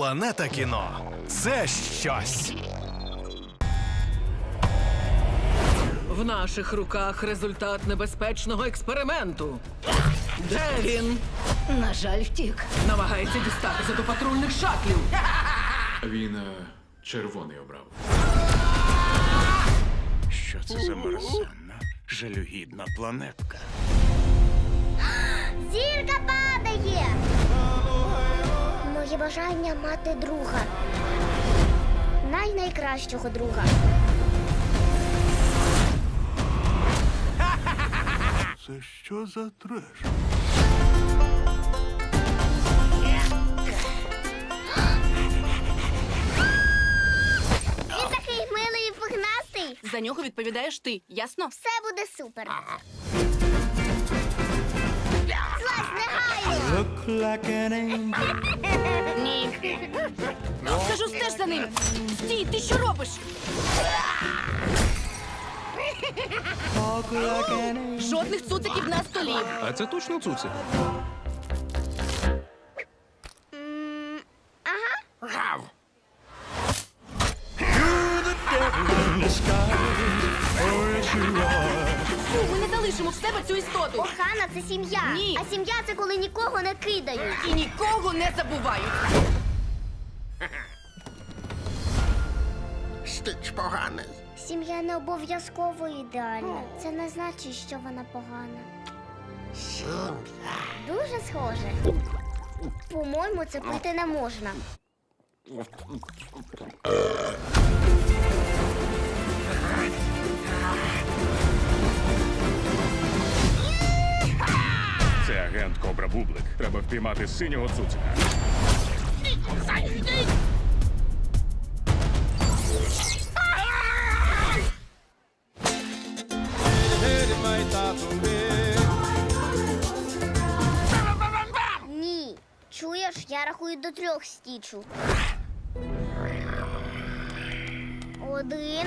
Планета кіно це щось. В наших руках результат небезпечного експерименту. Де він? На жаль, втік. Намагається дістатися до патрульних шатлів. Він е, червоний обрав. Що це за мерзенна, жалюгідна планетка? Зірка падає. Бажання мати друга. Най-найкращого друга. Це що за треш? Він такий милий і пухнастий. За нього відповідаєш ти, ясно? Все буде супер. Злазь негайно. Ні. Кажу, стеж за ним. Стій, ти що робиш? Жодних цуциків на столі. А це точно цуцик? Фу, ми залишимо в себе цю істоту. Охана це сім'я. Ні. А сім'я це коли нікого не кидають. І нікого не забувають. Стич поганий. Сім'я не обов'язково ідеальна. Це не значить, що вона погана. Сім'я. Дуже схоже. По-моєму, це пити не можна. Агент Кобра Бублик. Треба впіймати синього цуцика. Ні. Чуєш, я рахую до трьох стічу. Один.